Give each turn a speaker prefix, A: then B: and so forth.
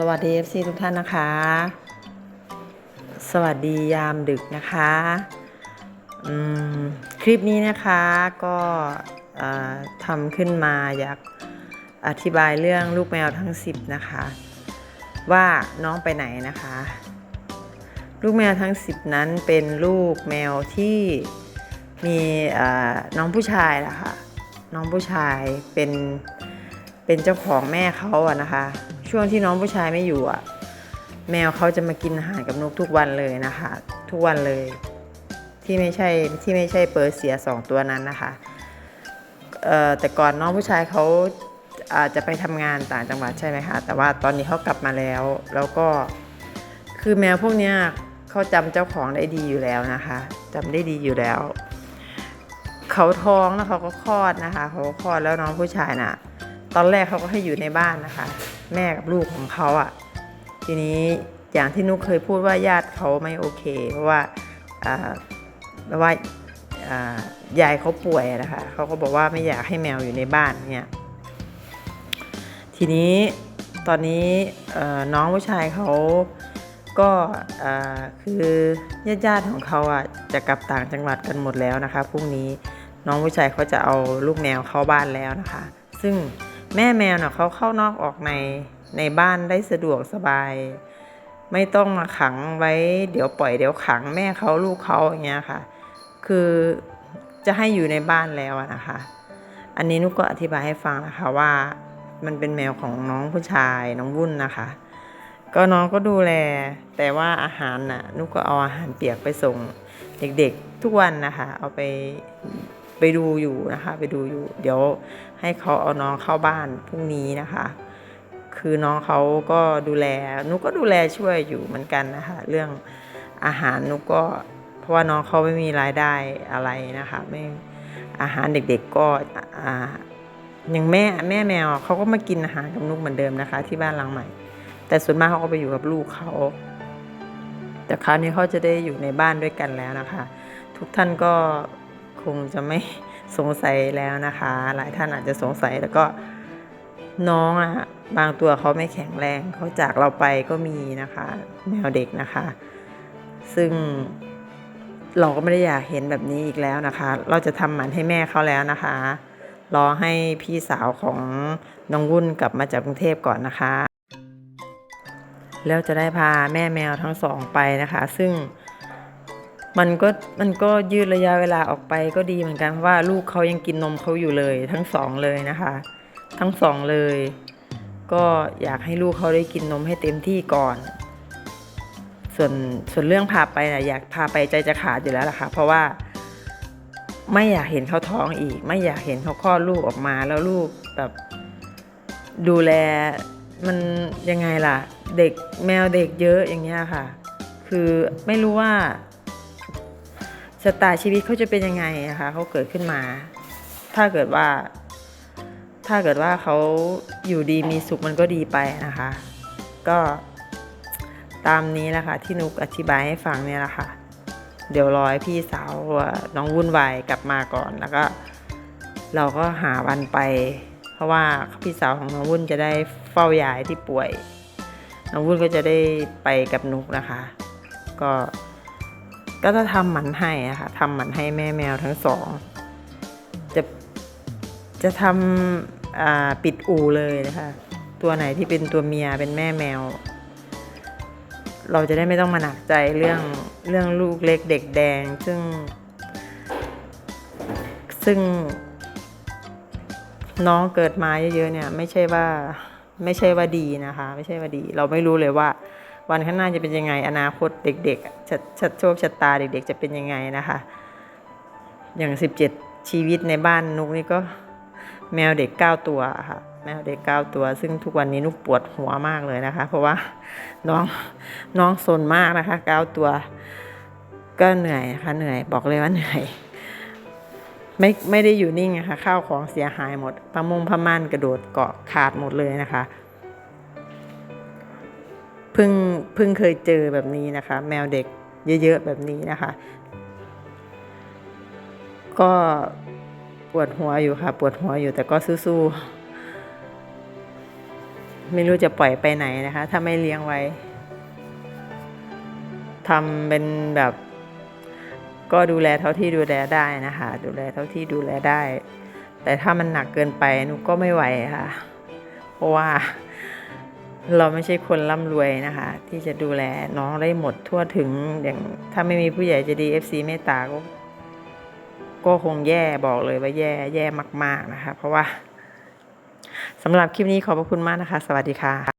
A: สวัสดี FC ทุกท่านนะคะ สวัสดียามดึกนะคะคลิปนี้นะคะก็ทำขึ้นมาอยากอธิบายเรื่องลูกแมวทั้ง 10 นะคะ ว่าน้องไปไหนนะคะ ลูกแมวทั้ง 10 นั้นเป็นลูกแมวที่มีน้องผู้ชายนะคะน้องผู้ชายเป็นเป็นเจ้าของแม่เขาอะนะคะ ช่วงที่น้องผู้ชายไม่อยู่อะแมวเขาจะมากินอาหารกับนกทุกวันเลยนะคะ ทุกวันเลย ที่ไม่ใช่ที่ไม่ใช่เปอร์เซียสองตัวนั้นนะคะแต่ก่อนน้องผู้ชายเขาอาจจะไปทำงานต่างจังหวัดใช่ไหมคะ แต่ว่าตอนนี้เขากลับมาแล้ว แล้วก็คือแมวพวกนี้เขาจำเจ้าของได้ดีอยู่แล้วนะคะจำได้ดีอยู่แล้ว เขาท้องแล้วเขาก็คลอดนะคะ เขาคลอดแล้วน้องผู้ชายน่ะ ตอนแรกเขาก็ให้อยู่ในบ้านนะคะ แม่กับลูกของเขาอะ่ะ ทีนี้อย่างที่นุกเคยพูดว่าญาติเขาไม่โอเค เพราะว่าเพราะว่ายายเขาป่วยนะคะเขาก็บอกว่าไม่อยากให้แมวอยู่ในบ้านเนี่ยทีนี้ตอนนี้น้องผู้ชายเขาก็คือญาติญาติๆของเขาอะจะกลับต่างจังหวัดกันหมดแล้วนะคะพรุ่งนี้น้องผู้ชายเขาจะเอาลูกแมวเข้าบ้านแล้วนะคะ ซึ่ง แม่แมวเน่ะเขาเข้านอกออกในในบ้านได้สะดวกสบาย ไม่ต้องมาขังไว้เดี๋ยวปล่อยเดี๋ยวขังแม่เขาลูกเขาอย่างเงี้ยค่ะ คือจะให้อยู่ในบ้านแล้วนะคะ อันนี้นุกก็อธิบายให้ฟังนะคะว่ามันเป็นแมวของน้องผู้ชายน้องวุ่นนะคะ ก็น้องก็ดูแล แต่ว่าอาหารน่ะนุกก็เอาอาหารเปียกไปส่งเด็กๆทุกวันนะคะ เอาไป ไปดูอยู่นะคะ ไปดูอยู่ เดี๋ยวให้เขาเอาน้องเข้าบ้านพรุ่งนี้นะคะ คือน้องเขาก็ดูแลนุก็ดูแลช่วยอยู่เหมือนกันนะคะ เรื่องอาหารนุก็เพราะว่าน้องเขาไม่มีรายได้อะไรนะคะไม่อาหารเด็กๆก็อ่าอย่างแม่แม่แมวเขาก็มากินอาหารกับนุกเหมือนเดิมนะคะ ที่บ้านหลังใหม่ แต่ส่วนมากเขาก็ไปอยู่กับลูกเขาแต่คราวนี้เขาจะได้อยู่ในบ้านด้วยกันแล้วนะคะ ทุกท่านก็ คงจะไม่สงสัยแล้วนะคะ หลายท่านอาจจะสงสัยแล้วก็น้องอะบางตัวเขาไม่แข็งแรงเขาจากเราไปก็มีนะคะ แมวเด็กนะคะ ซึ่งเราก็ไม่ได้อยากเห็นแบบนี้อีกแล้วนะคะ เราจะทำหมันให้แม่เขาแล้วนะคะ รอให้พี่สาวของน้องวุ่นกลับมาจากกรุงเทพก่อนนะคะ แล้วจะได้พาแม่แมวทั้งสองไปนะคะ ซึ่ง มันก็มันก็ยืดระยะเวลาออกไปก็ดีเหมือนกันว่าลูกเขายังกินนมเขาอยู่เลย ทั้งสองเลยนะคะ ทั้งสองเลย ก็อยากให้ลูกเขาได้กินนมให้เต็มที่ก่อน ส่วนส่วนเรื่องพาไปนะอยากพาไปใจจะขาดอยู่แล้วล่ะค่ะเพราะว่า ไม่อยากเห็นเขาท้องอีก ไม่อยากเห็นเขาคลอดลูกออกมาแล้วลูกแบบดูแลมันยังไงล่ะ เด็กแมวเด็กเยอะอย่างเงี้ยค่ะ คือไม่รู้ว่า ชะตาชีวิตเขาจะเป็นยังไงอะคะเขาเกิดขึ้นมา ถ้าเกิดว่า ถ้าเกิดว่าเขาอยู่ดีมีสุขมันก็ดีไปนะคะ ก็ตามนี้แหละค่ะที่นุกอธิบายให้ฟังเนี่ยแหละค่ะ เดี๋ยวรอให้พี่สาวน้องวุ่นวายกลับมาก่อนแล้วก็ เราก็หาวันไป เพราะว่าพี่สาวของน้องวุ่นจะได้เฝ้ายายที่ป่วย น้องวุ่นก็จะได้ไปกับนุกนะคะ ก็ ก็จะทำหมันให้อะค่ะทำหมันให้แม่แมวทั้งสอง จะจะทำปิดอู่เลยนะคะ ตัวไหนที่เป็นตัวเมียเป็นแม่แมว เราจะได้ไม่ต้องมาหนักใจเรื่องเรื่องลูกเล็กเด็กแดง ซึ่ง ซึ่งน้องเกิดมาเยอะๆเนี่ย ไม่ใช่ว่าไม่ใช่ว่าดีนะคะ ไม่ใช่ว่าดี เราไม่รู้เลยว่า วันข้างหน้าจะเป็นยังไง อนาคตเด็กๆอะชะชะโชคชะตาเด็ก ๆ จะเป็นยังไงนะคะ อย่างสิบเจ็ดชีวิตในบ้านนุกนี่ก็แมวเด็กเก้าตัวค่ะแมวเด็กเก้าตัว ซึ่งทุกวันนี้นุกปวดหัวมากเลยนะคะ เพราะว่าน้องน้องสนมากนะคะเก้าตัว ก็เหนื่อยนะคะเหนื่อยบอกเลยว่าเหนื่อยไม่ไม่ได้อยู่นิ่งนะคะข้าวของเสียหายหมดพะมงพะม่านกระโดดเกาะขาดหมดเลยนะคะเพิ่ง พิ่งเคยเจอแบบนี้นะคะ แมวเด็กเยอะๆแบบนี้นะคะ ก็ปวดหัวอยู่ค่ะ ปวดหัวอยู่แต่ก็สู้ๆไม่รู้จะปล่อยไปไหนนะคะ ถ้าไม่เลี้ยงไว้ทำเป็นแบบ ก็ดูแลเท่าที่ดูแลได้นะคะ ดูแลเท่าที่ดูแลได้ แต่ถ้ามันหนักเกินไปหนูก็ไม่ไหวค่ะ เพราะว่า เราไม่ใช่คนร่ำรวยนะคะ ที่จะดูแลน้องได้หมดทั่วถึงอย่างถ้าไม่มีผู้ใหญ่ใจะดี FC เมตตาก็ก็คงแย่บอกเลยว่าแย่แย่มาก ๆนะคะ เพราะว่าสำหรับคลิปนี้ขอบพระคุณมากนะคะ สวัสดีค่ะ